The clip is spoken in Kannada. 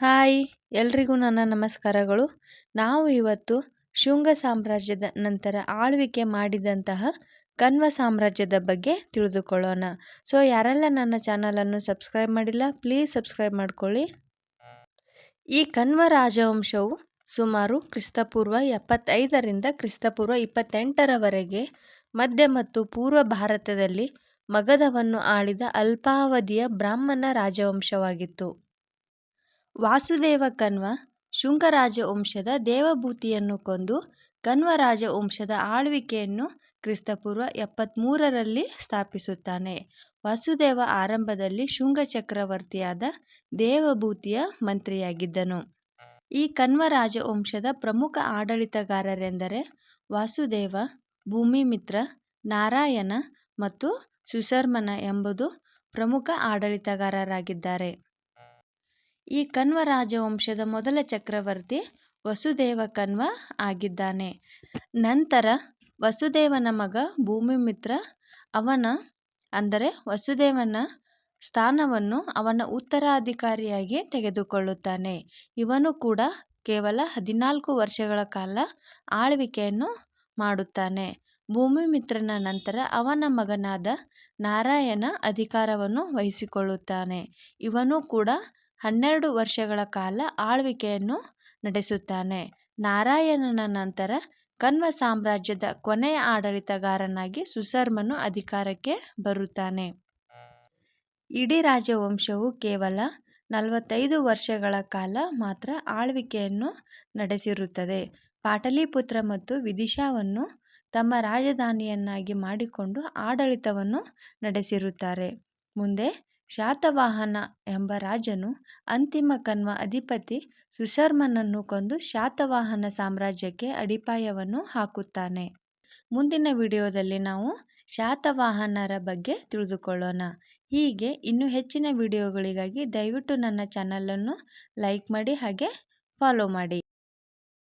ಹಾಯ್, ಎಲ್ರಿಗೂ ನನ್ನ ನಮಸ್ಕಾರಗಳು. ನಾವು ಇವತ್ತು ಶುಂಗ ಸಾಮ್ರಾಜ್ಯದ ನಂತರ ಆಳ್ವಿಕೆ ಮಾಡಿದಂತಹ ಕನ್ವ ಸಾಮ್ರಾಜ್ಯದ ಬಗ್ಗೆ ತಿಳಿದುಕೊಳ್ಳೋಣ. ಸೊ ಯಾರೆಲ್ಲ ನನ್ನ ಚಾನಲನ್ನು ಸಬ್ಸ್ಕ್ರೈಬ್ ಮಾಡಿಲ್ಲ ಪ್ಲೀಸ್ ಸಬ್ಸ್ಕ್ರೈಬ್ ಮಾಡ್ಕೊಳ್ಳಿ. ಈ ಕನ್ವ ರಾಜವಂಶವು ಸುಮಾರು ಕ್ರಿಸ್ತಪೂರ್ವ ಎಪ್ಪತ್ತೈದರಿಂದ ಕ್ರಿಸ್ತಪೂರ್ವ ಇಪ್ಪತ್ತೆಂಟರವರೆಗೆ ಮಧ್ಯ ಮತ್ತು ಪೂರ್ವ ಭಾರತದಲ್ಲಿ ಮಗಧವನ್ನು ಆಳಿದ ಅಲ್ಪಾವಧಿಯ ಬ್ರಾಹ್ಮಣ ರಾಜವಂಶವಾಗಿತ್ತು. ವಾಸುದೇವ ಕನ್ವ ಶುಂಗ ರಾಜವಂಶದ ದೇವಭೂತಿಯನ್ನು ಕೊಂದು ಕನ್ವ ರಾಜವಂಶದ ಆಳ್ವಿಕೆಯನ್ನು ಕ್ರಿಸ್ತಪೂರ್ವ ಎಪ್ಪತ್ತ್ಮೂರರಲ್ಲಿ ಸ್ಥಾಪಿಸುತ್ತಾನೆ. ವಾಸುದೇವ ಆರಂಭದಲ್ಲಿ ಶುಂಗ ಚಕ್ರವರ್ತಿಯಾದ ದೇವಭೂತಿಯ ಮಂತ್ರಿಯಾಗಿದ್ದನು. ಈ ಕನ್ವ ರಾಜವಂಶದ ಪ್ರಮುಖ ಆಡಳಿತಗಾರರೆಂದರೆ ವಾಸುದೇವ, ಭೂಮಿಮಿತ್ರ, ನಾರಾಯಣ ಮತ್ತು ಸುಶರ್ಮನ ಎಂಬುದು ಪ್ರಮುಖ ಆಡಳಿತಗಾರರಾಗಿದ್ದಾರೆ. ಈ ಕಣ್ವ ರಾಜವಂಶದ ಮೊದಲ ಚಕ್ರವರ್ತಿ ವಸುದೇವ ಕಣ್ವ ಆಗಿದ್ದಾನೆ. ನಂತರ ವಸುದೇವನ ಮಗ ಭೂಮಿಮಿತ್ರ ಅವನ, ಅಂದರೆ ವಸುದೇವನ ಸ್ಥಾನವನ್ನು ಅವನ ಉತ್ತರಾಧಿಕಾರಿಯಾಗಿ ತೆಗೆದುಕೊಳ್ಳುತ್ತಾನೆ. ಇವನು ಕೂಡ ಕೇವಲ ಹದಿನಾಲ್ಕು ವರ್ಷಗಳ ಕಾಲ ಆಳ್ವಿಕೆಯನ್ನು ಮಾಡುತ್ತಾನೆ. ಭೂಮಿಮಿತ್ರನ ನಂತರ ಅವನ ಮಗನಾದ ನಾರಾಯಣ ಅಧಿಕಾರವನ್ನು ವಹಿಸಿಕೊಳ್ಳುತ್ತಾನೆ. ಇವನು ಕೂಡ ಹನ್ನೆರಡು ವರ್ಷಗಳ ಕಾಲ ಆಳ್ವಿಕೆಯನ್ನು ನಡೆಸುತ್ತಾನೆ. ನಾರಾಯಣನ ನಂತರ ಕನ್ವ ಸಾಮ್ರಾಜ್ಯದ ಕೊನೆಯ ಆಡಳಿತಗಾರನಾಗಿ ಸುಸರ್ಮನು ಅಧಿಕಾರಕ್ಕೆ ಬರುತ್ತಾನೆ. ಇಡೀ ರಾಜವಂಶವು ಕೇವಲ ನಲವತ್ತೈದು ವರ್ಷಗಳ ಕಾಲ ಮಾತ್ರ ಆಳ್ವಿಕೆಯನ್ನು ನಡೆಸಿರುತ್ತದೆ. ಪಾಟಲಿಪುತ್ರ ಮತ್ತು ವಿದಿಶಾವನ್ನು ತಮ್ಮ ರಾಜಧಾನಿಯನ್ನಾಗಿ ಮಾಡಿಕೊಂಡು ಆಡಳಿತವನ್ನು ನಡೆಸಿರುತ್ತಾರೆ. ಮುಂದೆ ಶಾತವಾಹನ ಎಂಬ ರಾಜನು ಅಂತಿಮ ಕನ್ವ ಅಧಿಪತಿ ಸುಶರ್ಮನನ್ನು ಕೊಂದು ಶಾತವಾಹನ ಸಾಮ್ರಾಜ್ಯಕ್ಕೆ ಅಡಿಪಾಯವನ್ನು ಹಾಕುತ್ತಾನೆ. ಮುಂದಿನ ವಿಡಿಯೋದಲ್ಲಿ ನಾವು ಶಾತವಾಹನರ ಬಗ್ಗೆ ತಿಳಿದುಕೊಳ್ಳೋಣ. ಹೀಗೆ ಇನ್ನೂ ಹೆಚ್ಚಿನ ವಿಡಿಯೋಗಳಿಗಾಗಿ ದಯವಿಟ್ಟು ನನ್ನ ಚಾನಲನ್ನು ಲೈಕ್ ಮಾಡಿ ಹಾಗೆ ಫಾಲೋ ಮಾಡಿ.